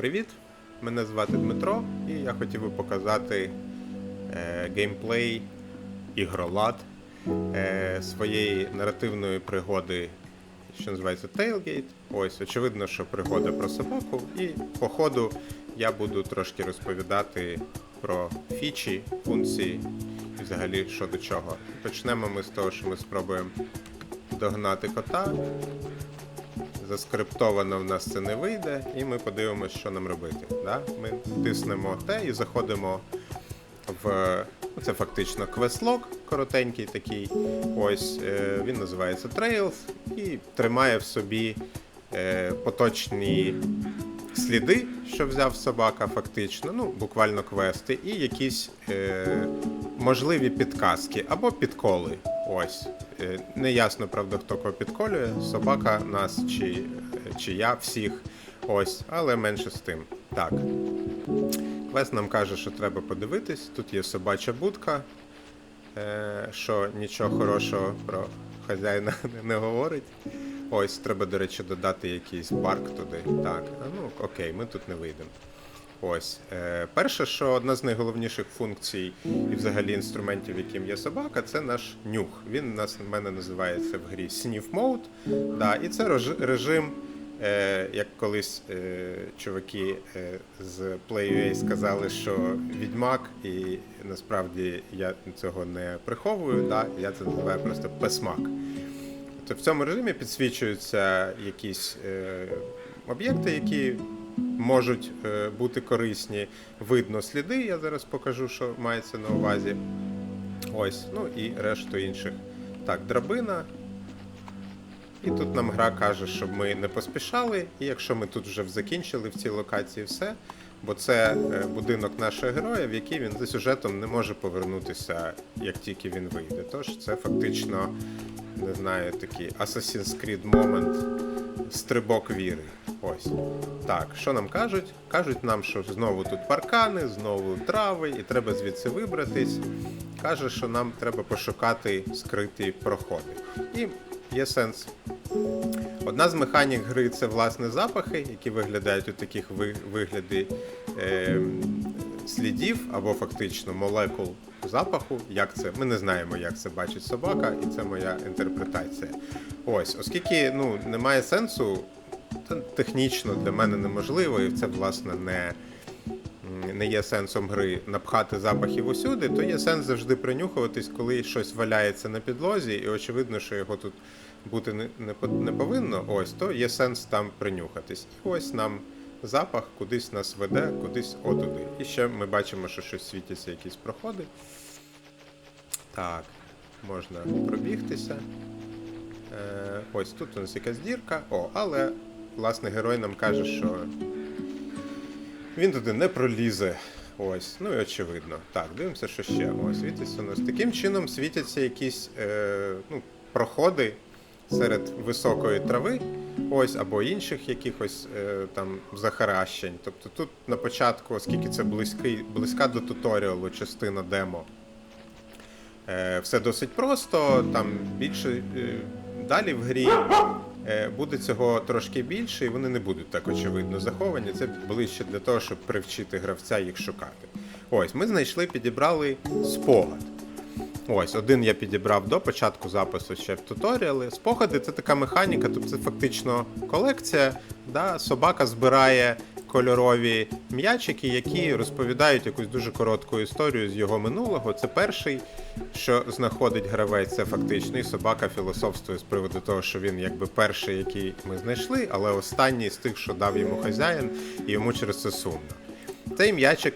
Привіт! Мене звати Дмитро, і я хотів би показати е, геймплей, ігролад е, своєї наративної пригоди, що називається Tailgate. Ось, очевидно, що пригода про собаку, і по ходу я буду трошки розповідати про фічі, функції і взагалі що до чого. Почнемо ми з того, що ми спробуємо догнати кота. Заскриптовано в нас це не вийде, і ми подивимося, що нам робити. Да? Ми тиснемо те і заходимо в. ну, Це фактично квестлог коротенький такий. Ось е, він називається Trails і тримає в собі е, поточні сліди, що взяв собака, фактично, ну, буквально квести, і якісь е, можливі підказки або підколи. Ось. Е, Неясно, правда, хто кого підколює, собака нас чи, чи я всіх. Ось, але менше з тим. Так. Квест нам каже, що треба подивитись. Тут є собача будка, е, що нічого хорошого про хазяїна не говорить. Ось, треба, до речі, додати якийсь парк туди. Так, а ну окей, ми тут не вийдемо. Ось. Е, перше, що одна з найголовніших функцій і взагалі інструментів, яким є собака, це наш нюх. Він нас в мене називається в грі Sniff Mode. Да, і це режим, е, як колись е, чуваки з Play.ua сказали, що відьмак, і насправді я цього не приховую. Да, я це називаю просто песмак. Тобто в цьому режимі підсвічуються якісь об'єкти, які можуть е, бути корисні. Видно сліди, я зараз покажу, що мається на увазі. Ось, ну і решту інших. Так, драбина. І тут нам гра каже, щоб ми не поспішали, і якщо ми тут вже закінчили в цій локації все, бо це е, будинок нашого героя, в який він за сюжетом не може повернутися, як тільки він вийде. Тож це фактично, не знаю, такий Assassin's Creed момент, стрибок віри. Ось. Так, що нам кажуть? Кажуть нам, що знову тут паркани, знову трави, і треба звідси вибратись. Каже, що нам треба пошукати скриті проходи. І є сенс Одна з механік гри це власне запахи, які виглядають у таких ви- вигляді е, слідів або фактично молекул запаху. Як це? Ми не знаємо, як це бачить собака, і це моя інтерпретація. Ось, оскільки ну, немає сенсу, технічно для мене неможливо, і це власне не. Не є сенсом гри напхати запахів усюди, то є сенс завжди принюхуватись, коли щось валяється на підлозі, і очевидно, що його тут бути не, не, не повинно, ось, то є сенс там принюхатись. І ось нам запах кудись нас веде, кудись отуди. І ще ми бачимо, що щось світяться, якісь проходи. Так, можна пробігтися. Е, ось тут у нас якась дірка. О, але власне герой нам каже, що він туди не пролізе. Ось, ну і очевидно. Так, дивимося, що ще. О, світиться у нас. Таким чином світяться якісь е, ну, проходи серед високої трави, ось, або інших якихось е, там захаращень. Тобто тут на початку, оскільки це близький, близька до туторіалу частина демо, е, все досить просто, там більше е, далі в грі. е, Буде цього трошки більше, і вони не будуть так очевидно заховані. Це ближче для того, щоб привчити гравця їх шукати. Ось, ми знайшли, підібрали спогад. Ось, один я підібрав до початку запису ще в туторіали. Спогади це така механіка, тобто це фактично колекція. Да? Собака збирає кольорові м'ячики, які розповідають якусь дуже коротку історію з його минулого. Це перший, що знаходить гравець, це фактично. І собака філософствує з приводу того, що він якби перший, який ми знайшли, але останній з тих, що дав йому хазяїн, і йому через це сумно. Цей м'ячик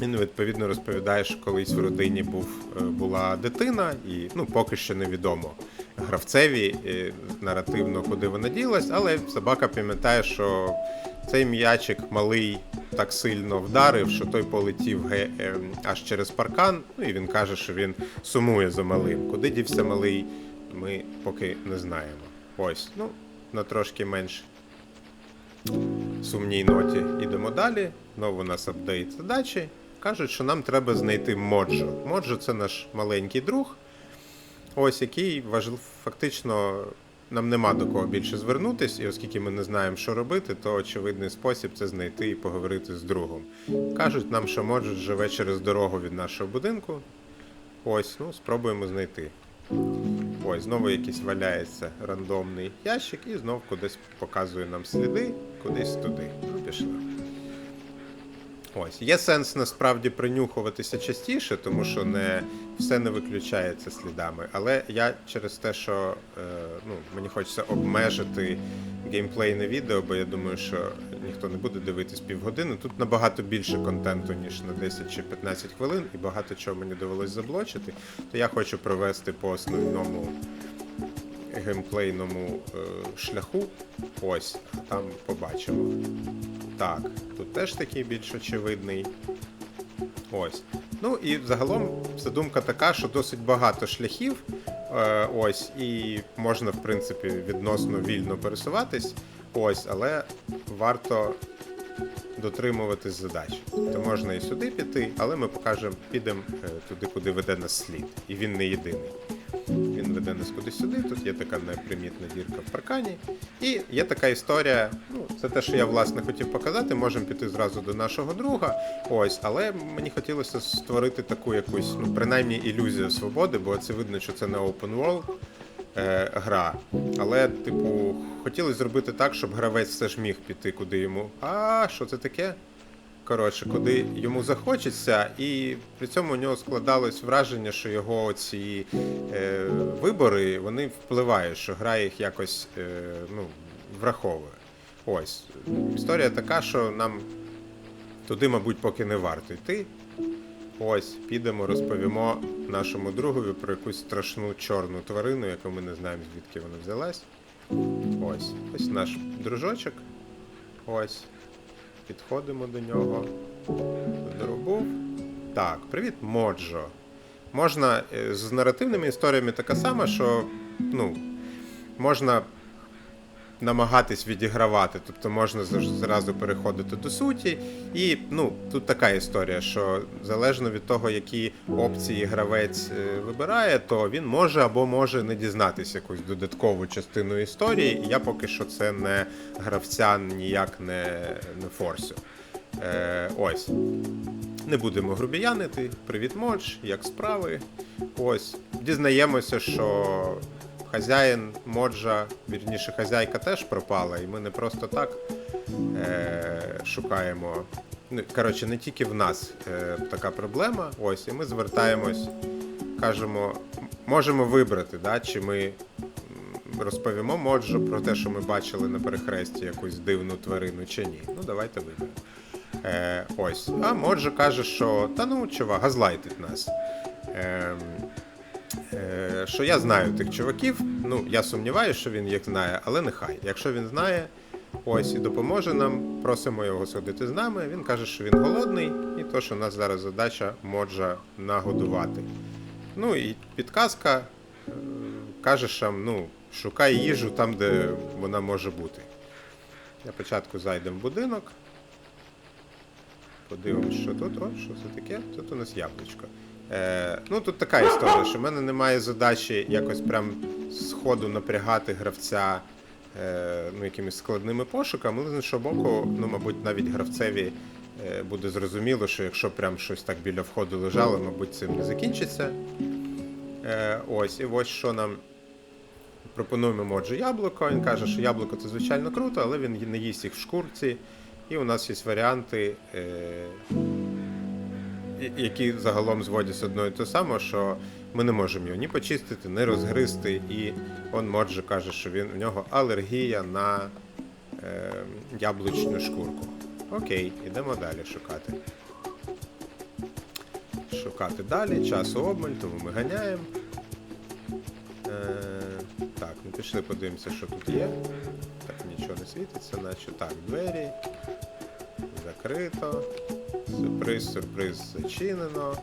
він відповідно розповідає, що колись в родині був, е, була дитина, і ну поки що невідомо гравцеві е, наративно, куди вона ділась, але собака пам'ятає, що цей м'ячик малий так сильно вдарив, що той полетів е, аж через паркан. Ну і він каже, що він сумує за малим. Куди дівся малий, ми поки не знаємо. Ось, ну, на трошки менш сумній ноті йдемо далі. Знову у нас апдейт задачі. Кажуть, що нам треба знайти Моджо. Моджо це наш маленький друг, ось який важлив, фактично нам нема до кого більше звернутись, і оскільки ми не знаємо, що робити, то очевидний спосіб це знайти і поговорити з другом. Кажуть нам, що можуть живе через дорогу від нашого будинку. Ось, ну, спробуємо знайти. Ось, знову якийсь валяється рандомний ящик і знов кудись показує нам сліди, кудись туди. Пішли. Ось, є сенс насправді принюхуватися частіше, тому що не все не виключається слідами. Але я через те, що е, ну, мені хочеться обмежити геймплейне відео, бо я думаю, що ніхто не буде дивитись півгодини. Тут набагато більше контенту, ніж на 10 чи 15 хвилин, і багато чого мені довелось заблочити. То я хочу провести по основному геймплейному е, шляху. Ось, там побачимо. Так, тут теж такий більш очевидний. Ось. Ну і загалом задумка така, що досить багато шляхів. Е, ось, і можна, в принципі, відносно вільно пересуватись. Ось, але варто дотримуватись задач. То можна і сюди піти, але ми покажемо, підемо е, туди, куди веде нас слід. І він не єдиний. Він веде нас кудись сюди. Тут є така непримітна дірка в паркані. І є така історія. Ну, це те, що я власне хотів показати. Можемо піти зразу до нашого друга. Ось, але мені хотілося створити таку якусь, ну, принаймні, ілюзію свободи, бо це видно, що це не open world е, гра. Але, типу, хотілося зробити так, щоб гравець все ж міг піти, куди йому. А, що це таке? Коротше, куди йому захочеться, і при цьому у нього складалось враження, що його ці е, вибори вони впливають, що гра їх якось е, ну, враховує. Ось. Історія така, що нам туди, мабуть, поки не варто йти. Ось, підемо, розповімо нашому другові про якусь страшну чорну тварину, яку ми не знаємо, звідки вона взялась. Ось. Ось наш дружочок. Ось. Підходимо до нього. Доробув. Так, привіт, Моджо. Можна е, з наративними історіями така сама, що ну, можна намагатись відігравати, тобто можна зразу переходити до суті. І ну, тут така історія, що залежно від того, які опції гравець е, вибирає, то він може або може не дізнатися якусь додаткову частину історії. Я поки що це не гравця ніяк не, не форсю. Е, ось. Не будемо грубіянити. Привіт, Модж, як справи? Ось. Дізнаємося, що хазяїн Моджа, вірніше, хазяйка теж пропала, і ми не просто так е, шукаємо. Ну, коротше, не тільки в нас е, така проблема. Ось, і ми звертаємось, кажемо, можемо вибрати, да, чи ми розповімо Моджу про те, що ми бачили на перехресті якусь дивну тварину, чи ні. Ну, давайте виберемо. Е, ось. А Моджо каже, що та ну, чувак, газлайтить нас. Е, що я знаю тих чуваків. Ну, я сумніваюся, що він їх знає, але нехай. Якщо він знає, ось і допоможе нам, просимо його сходити з нами. Він каже, що він голодний, і то, що у нас зараз задача Моджа нагодувати. Ну і підказка е, каже, що ну, шукай їжу там, де вона може бути. Для початку зайдемо в будинок. Подивимось, що тут. О, що це таке? Тут у нас яблучко. Е, ну, тут така історія, що в мене немає задачі якось прям з ходу напрягати гравця е, ну, якимись складними пошуками, але з іншого боку, ну, мабуть, навіть гравцеві е, буде зрозуміло, що якщо прям щось так біля входу лежало, мабуть, цим не закінчиться. Е, ось, і ось що нам пропонуємо Моджу яблуко. Він каже, що яблуко це звичайно круто, але він не їсть їх в шкурці. І у нас є варіанти, е, які загалом зводяться одно і те саме, що ми не можемо його ні почистити, ні розгризти. І он Моджо каже, що він, у нього алергія на е, яблучну шкурку. Окей, йдемо далі шукати. Шукати далі, часу обмаль, тому ми ганяємо. Е, так, ну пішли подивимося, що тут є. Так, нічого не світиться, наче так, двері. Закрито. Сюрприз, сюрприз зачинено.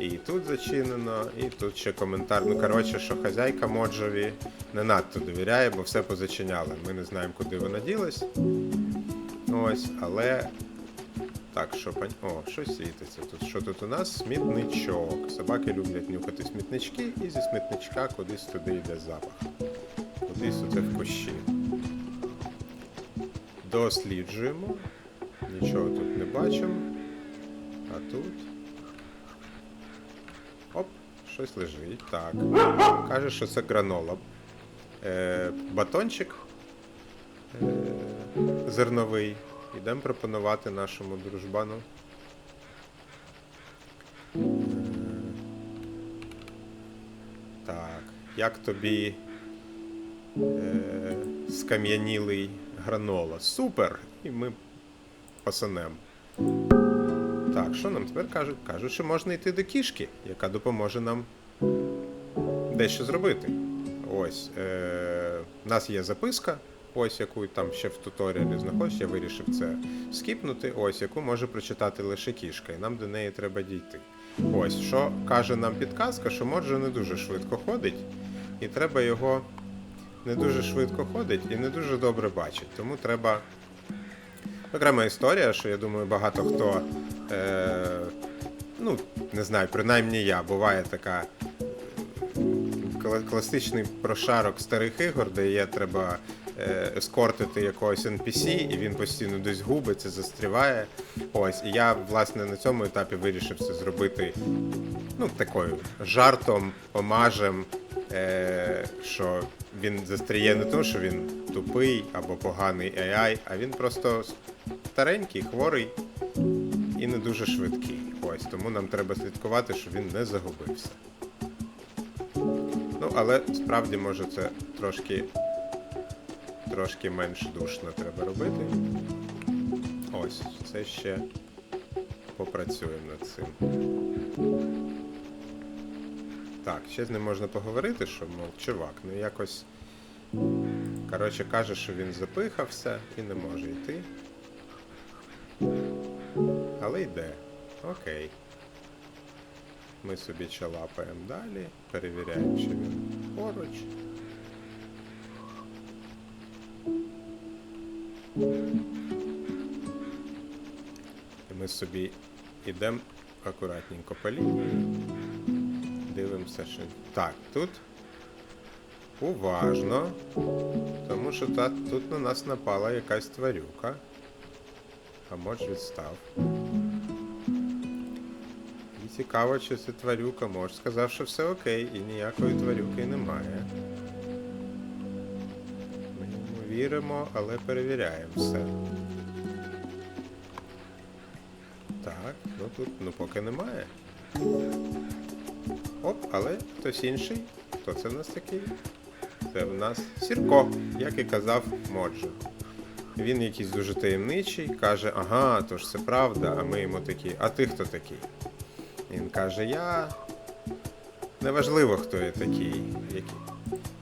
І тут зачинено, і тут ще коментар. Ну, коротше, що хазяйка Моджові не надто довіряє, бо все позачиняли. Ми не знаємо, куди вона ділась. Ось, але. Так, що пань. О, щось світиться тут. Що тут у нас? Смітничок. Собаки люблять нюхати смітнички, і зі смітничка кудись туди йде запах. кудись оце в кущі. Досліджуємо. Нічого тут не бачимо. А тут. Оп, щось лежить. Так. Каже, що це гранола. Е, батончик е, зерновий. Ідемо пропонувати нашому дружбану. Е, Так, як тобі е, скам'янілий гранола? Супер! І ми посанем. Так, що нам тепер кажуть? Кажуть, що можна йти до кішки, яка допоможе нам дещо зробити. Ось. Е, у нас є записка, ось яку там ще в туторіалі знаходиш, я вирішив це скіпнути, ось яку може прочитати лише кішка, і нам до неї треба дійти. Ось, що каже нам підказка, що Моджо не дуже швидко ходить, і треба його не дуже швидко ходить і не дуже добре бачить. Тому треба. Окрема історія, що я думаю, багато хто. Е, ну, не знаю, принаймні я, буває така класичний прошарок старих ігор, де є треба е, ескортити якогось NPC, і він постійно десь губиться, застріває. Ось, і я, власне, на цьому етапі вирішив це зробити ну, такою жартом, омажем, е, що він застріє не то, що він тупий або поганий AI, а він просто старенький, хворий і не дуже швидкий. Ось, тому нам треба слідкувати, щоб він не загубився. Ну, але справді може це трошки, трошки менш душно треба робити. Ось, це ще попрацюємо над цим. Так, ще з ним можна поговорити, що, мов, чувак, ну якось. Коротше, каже, що він запихався і не може йти. Але йде. Окей. Ми собі чалапаємо далі, перевіряємо, чи він поруч. І ми собі йдемо акуратненько по лінії. Дивимося, що. Так, тут уважно, тому що та, тут на нас напала якась тварюка. А може відстав. Цікаво, чи це тварюка. Мож сказав, що все окей, і ніякої тварюки немає. Ми йому віримо, але перевіряємо все. Так, ну тут ну поки немає. Оп, але хтось інший. Хто це в нас такий? Це в нас Сірко, як і казав Моджо. Він якийсь дуже таємничий, каже, ага, то ж це правда, а ми йому такі, а ти хто такий? Він каже, я. Неважливо, хто я такий. Який.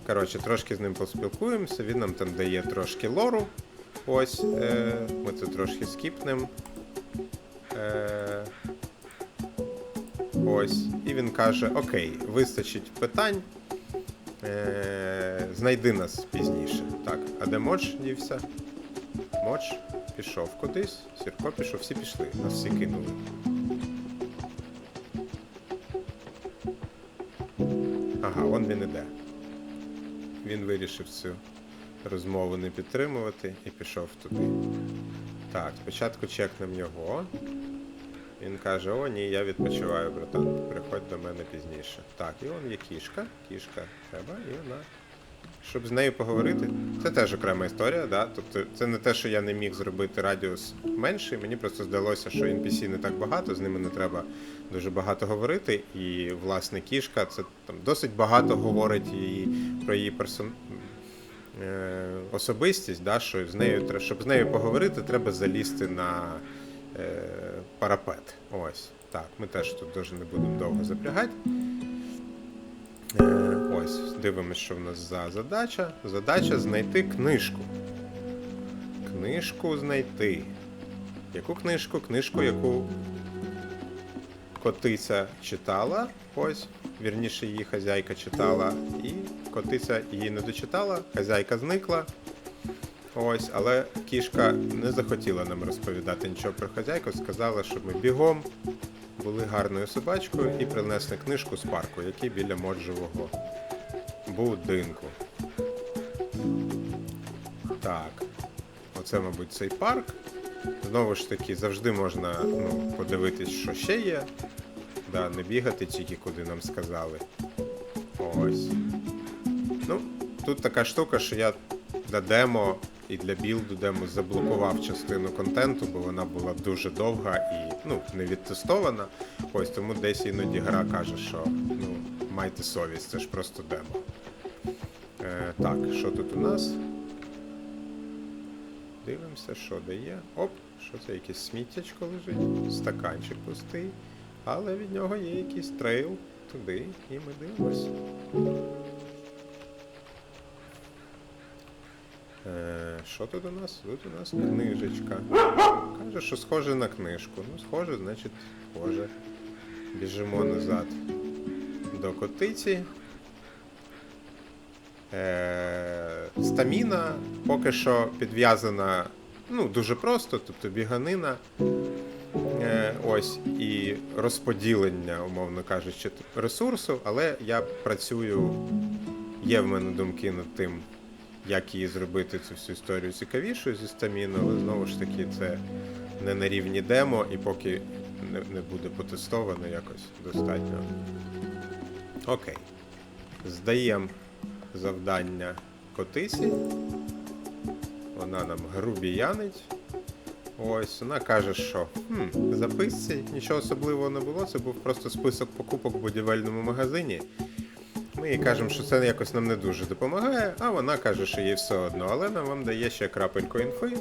Коротше, трошки з ним поспілкуємося, він нам там дає трошки лору. Ось, е, ми це трошки скіпнемо. Е, ось. І він каже: Окей, вистачить питань. Е, знайди нас пізніше. Так, а де Модж дівся? Модж пішов кудись, Сірко пішов, всі пішли, нас всі кинули. Ага, он він іде. Він вирішив цю розмову не підтримувати і пішов туди. Так, спочатку чекнемо його. Він каже: О, ні, я відпочиваю, братан. Приходь до мене пізніше. Так, і он є кішка. Кішка треба, і вона. Щоб з нею поговорити, це теж окрема історія, да? Тобто це не те, що я не міг зробити радіус менший. Мені просто здалося, що NPC не так багато, з ними не треба дуже багато говорити. І власне кішка це там досить багато говорить її про її персон... е, особистість, да? що з нею щоб з нею поговорити, треба залізти на е, парапет. Ось. Так, ми теж тут дуже не будемо довго запрягати. Е, ось, дивимося, що в нас за задача. Задача знайти книжку. Книжку знайти. Яку книжку? Книжку, яку котиця читала. Ось, вірніше, її хазяйка читала, і котиця її не дочитала, хазяйка зникла. Ось, але кішка не захотіла нам розповідати нічого про хазяйку, сказала, що ми бігом були гарною собачкою і принесли книжку з парку, який біля моджового будинку. Так. Оце, мабуть, цей парк. Знову ж таки, завжди можна ну, подивитись, що ще є. Да, не бігати тільки куди нам сказали. Ось. Ну, тут така штука, що я для демо і для білду демо заблокував частину контенту, бо вона була дуже довга і ну, не відтестована. Ось тому десь іноді гра каже, що ну, майте совість, це ж просто демо. Е, так, що тут у нас? Дивимося, що дає. Оп, що це якесь сміттячко лежить, стаканчик пустий, але від нього є якийсь трейл туди, і ми дивимось. Що тут у нас? Тут у нас книжечка. Каже, що схоже на книжку. Ну, схоже, значить, схоже. Біжимо назад до котиці. Е, стаміна поки що підв'язана ну, дуже просто, тобто біганина. Е, ось і розподілення, умовно кажучи, ресурсу, але я працюю, є в мене думки над тим, як її зробити цю всю історію цікавішою зі стаміною, але знову ж таки це не на рівні демо, і поки не, не буде потестовано якось достатньо. Окей. Здаємо завдання котисі. Вона нам грубіянить. Ось, вона каже, що хм, записці нічого особливого не було, це був просто список покупок в будівельному магазині. Ми їй кажемо, що це якось нам не дуже допомагає, а вона каже, що їй все одно, але нам вам дає ще крапельку інфи,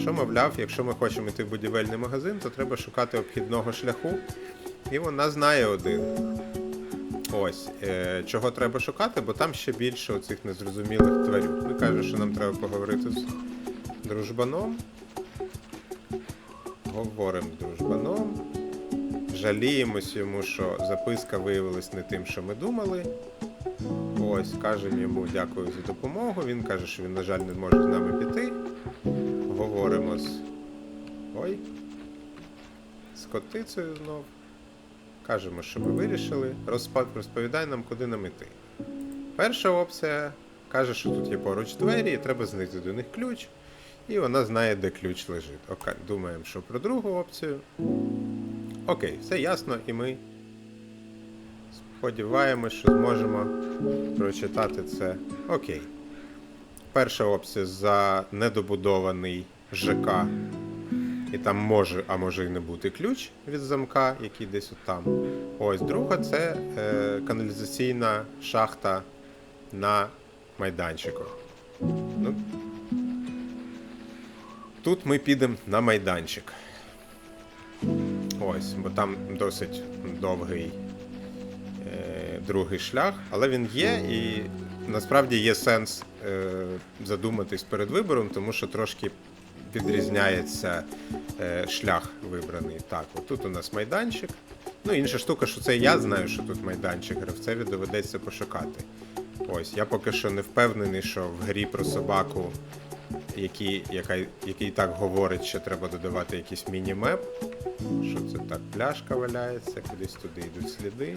що, мовляв, якщо ми хочемо йти в будівельний магазин, то треба шукати обхідного шляху. І вона знає один. Ось, е, чого треба шукати, бо там ще більше оцих незрозумілих тварюк. Ми каже, що нам треба поговорити з дружбаном. Говоримо з дружбаном. Жаліємось йому, що записка виявилась не тим, що ми думали. Ось, кажемо йому дякую за допомогу. Він каже, що він, на жаль, не може з нами піти. Говоримо з. Ой. З котицею знов. Кажемо, що ми вирішили. Розпа- Розповідай нам, куди нам іти. Перша опція каже, що тут є поруч двері, і треба знайти до них ключ. І вона знає, де ключ лежить. Окей, думаємо, що про другу опцію. Окей, все ясно, і ми сподіваємось, що зможемо прочитати це. Окей. Перша опція за недобудований ЖК. І там може, а може і не бути ключ від замка, який десь отам. Ось друга це е, каналізаційна шахта на майданчику. Ну, тут ми підемо на майданчик. Ось, бо там досить довгий другий шлях, але він є, і насправді є сенс е, задуматись перед вибором, тому що трошки відрізняється е, шлях вибраний. Так, от тут у нас майданчик. Ну, інша штука, що це я знаю, що тут майданчик, гравцеві доведеться пошукати. Ось, я поки що не впевнений, що в грі про собаку, який, яка, який так говорить, що треба додавати якийсь міні-меп. Що це так? Пляшка валяється, кудись туди йдуть сліди.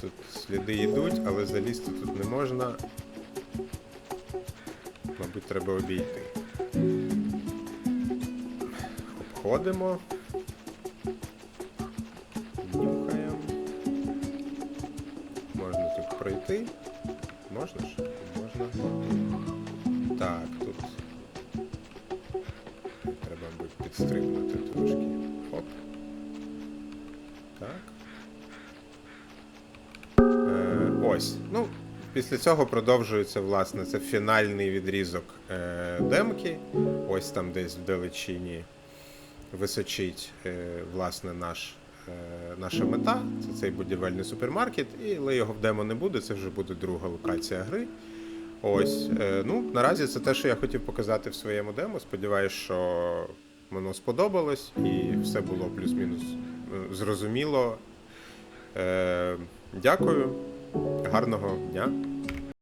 Тут сліди йдуть, але залізти тут не можна. Мабуть, треба обійти. Обходимо. Нюхаємо. Можна тут пройти. Можна ж? Можна. Так, тут. Треба, мабуть, підстрибнути трошки. Хоп. Так. Ось. Ну, після цього продовжується, власне, це фінальний відрізок е, демки. Ось там десь в далечині височить е, власне наш, е, наша мета. Це цей будівельний супермаркет. І, але його в демо не буде, це вже буде друга локація гри. Ось, е, ну, наразі це те, що я хотів показати в своєму демо. Сподіваюсь, що воно сподобалось і все було плюс-мінус е, зрозуміло. Дякую, гарного дня.